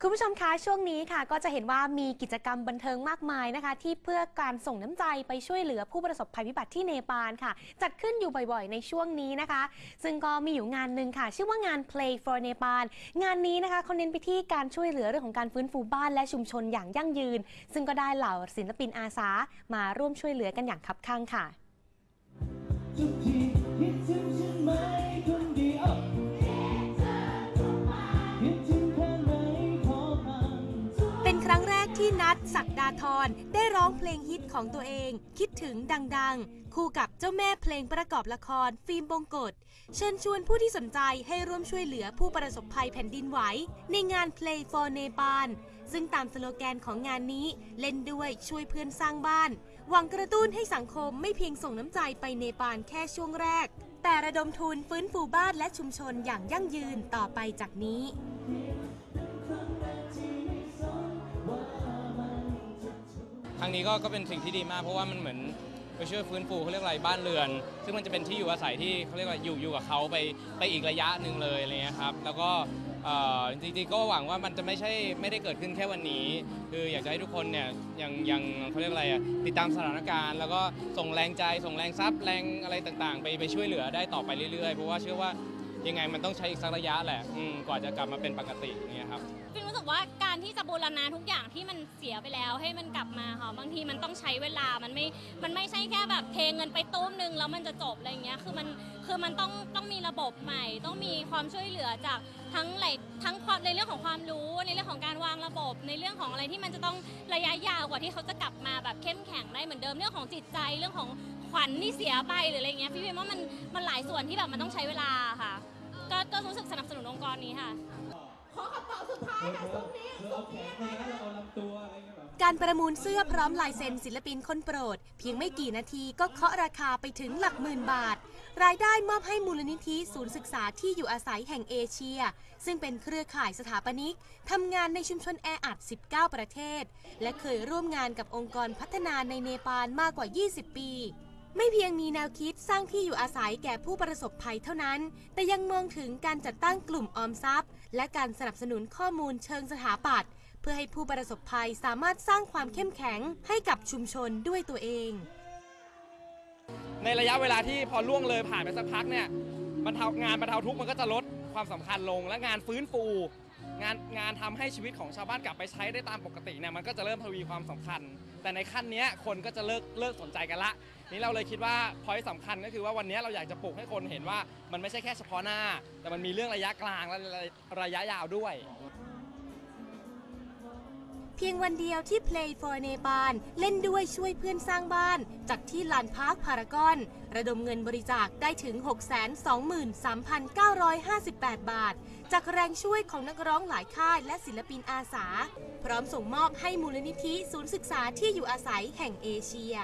คุณผู้ชมคะช่วงนี้ค่ะ ก็จะเห็นว่ามีกิจกรรมบันเทิงมากมายนะคะ ที่เพื่อการส่งน้ำใจไปช่วยเหลือผู้ประสบภัยพิบัติที่เนปาลค่ะ จัดขึ้นอยู่บ่อยๆ ในช่วงนี้นะคะ ซึ่งก็มีอยู่งานหนึ่งค่ะ ชื่อว่างาน Play for Nepal งานนี้นะคะเขาเน้นไปที่การช่วยเหลือเรื่องของการฟื้นฟูบ้านและชุมชนอย่างยั่งยืน ซึ่งก็ได้เหล่าศิลปินอาสามาร่วมช่วยเหลือกันอย่างคับคั่งค่ะ เป็นครั้งแรกที่นัทศักดาธรได้ร้องเพลงฮิตของตัวเอง คิดถึงดังๆ คู่กับเจ้าแม่เพลงประกอบละคร ฟิล์มบงกฎเชิญชวนผู้ที่สนใจให้ร่วมช่วยเหลือผู้ประสบภัยแผ่นดินไหว ในงาน Play for Nepal ซึ่งตามสโลแกนของงานนี้เล่นด้วยช่วยเพื่อนสร้างบ้าน หวังกระตุ้นให้สังคมไม่เพียงส่งน้ำใจไปเนปาลแค่ช่วงแรก แต่ระดมทุนฟื้นฟูบ้านและชุมชนอย่างยั่งยืนต่อไปจากนี้ รั้งนี้ก็ก็เป็นสิ่งที่ดีมาก เพราะว่ามันเหมือนไปช่วยฟื้นฟูเขาเรียกอะไรบ้านเรือน ซึ่งมันจะเป็นที่อยู่อาศัยที่เขาเรียกว่าอยู่อยู่กับเขาไปไปอีกระยะหนึ่งเลยอะไรเงี้ยครับแล้วก็เอ่อจริงๆก็หวังว่ามันจะไม่ใช่ไม่ได้เกิดขึ้นแค่วันนี้ คืออยากจะให้ทุกคนเนี่ยยังยังเขาเรียกอะไรอะติดตามสถานการณ์ แล้วก็ส่งแรงใจส่งแรงทรัพย์แรงอะไรต่างๆ ไปไปช่วยเหลือได้ต่อไปเรื่อยๆ เพราะว่าเชื่อว่า ยังไงมันต้องใช้อีกสักระยะแหละอืมกว่าจะกลับมาเป็นปกติอย่างเงี้ยครับ ฟินรู้สึกว่าการที่จะบูรณาทุกอย่างที่มันเสียไปแล้ว ให้มันกลับมาค่ะบางทีมันต้องใช้เวลามันไม่มันไม่ใช่แค่แบบเทเงินไปตุ้มนึงแล้วมันจะจบอะไรเงี้ยคือมันคือมันต้องต้องมีระบบใหม่ ต้องมีความช่วยเหลือจากทั้งหลายทั้งความในเรื่องของความรู้ในเรื่องของการวางระบบ ในเรื่องของอะไรที่มันจะต้องระยะยาวกว่าที่เขาจะกลับมาแบบเข้มแข็งได้เหมือนเดิมเรื่องของจิตใจเรื่องของขวัญที่เสียไปหรืออะไรเงี้ยพี่เว่ามันมันหลายส่วนที่แบบมันต้องใช้เวลาค่ะ ก็ก็รู้สึกสนับสนุนองค์กรนี้ค่ะเธอเธอเธอเอาแขนมาแล้วเอาลำตัวอะไรเงี้ยแบบการประมูลเสื้อพร้อมลายเซ็นศิลปินคนโปรด เพียงไม่กี่นาทีก็เคาะราคาไปถึงหลักหมื่นบาท รายได้มอบให้มูลนิธิศูนย์ศึกษาที่อยู่อาศัยแห่งเอเชีย ซึ่งเป็นเครือข่ายสถาปนิกทำงานในชุมชนแออัด 19 ประเทศ และเคยร่วมงานกับองค์กรพัฒนาในเนปาลมากกว่า 20 ปี ไม่เพียงมีแนวคิดสร้างที่อยู่อาศัยแก่ผู้ประสบภัยเท่านั้น แต่ยังมองถึงการจัดตั้งกลุ่มออมทรัพย์ และการสนับสนุนข้อมูลเชิงสถาปัตย์เพื่อให้ผู้ประสบภัยสามารถสร้างความเข้มแข็งให้กับชุมชนด้วยตัวเอง ในระยะเวลาที่พอล่วงเลยผ่านไปสักพักเนี่ยบรรเทางานบรรเทาทุกข์มันก็จะลดความสำคัญลง และงานฟื้นฟู งานงานทำให้ชีวิตของชาวบ้านกลับไปใช้ได้ตามปกติเนี่ยมันก็จะเริ่มทวีความสำคัญ แต่ในขั้นเนี้ยคนก็จะเลิกเลิกสนใจกันละ นี่เราเลยคิดว่าพอยสำคัญก็คือว่าวันนี้เราอยากจะปลุกให้คนเห็นว่ามันไม่ใช่แค่เฉพาะหน้า แต่มันมีเรื่องระยะกลางและระยะยาวด้วย เพียงวันเดียวที่ Play for Nepal เล่นด้วยช่วยเพื่อนสร้างบ้าน จากที่ลานพาร์คพารากอน ระดมเงินบริจาคได้ถึง 623,958 บาท จากแรงช่วยของนักร้องหลายค่ายและศิลปินอาสา พร้อมส่งมอบให้มูลนิธิศูนย์ศึกษาที่อยู่อาศัยแห่งเอเชีย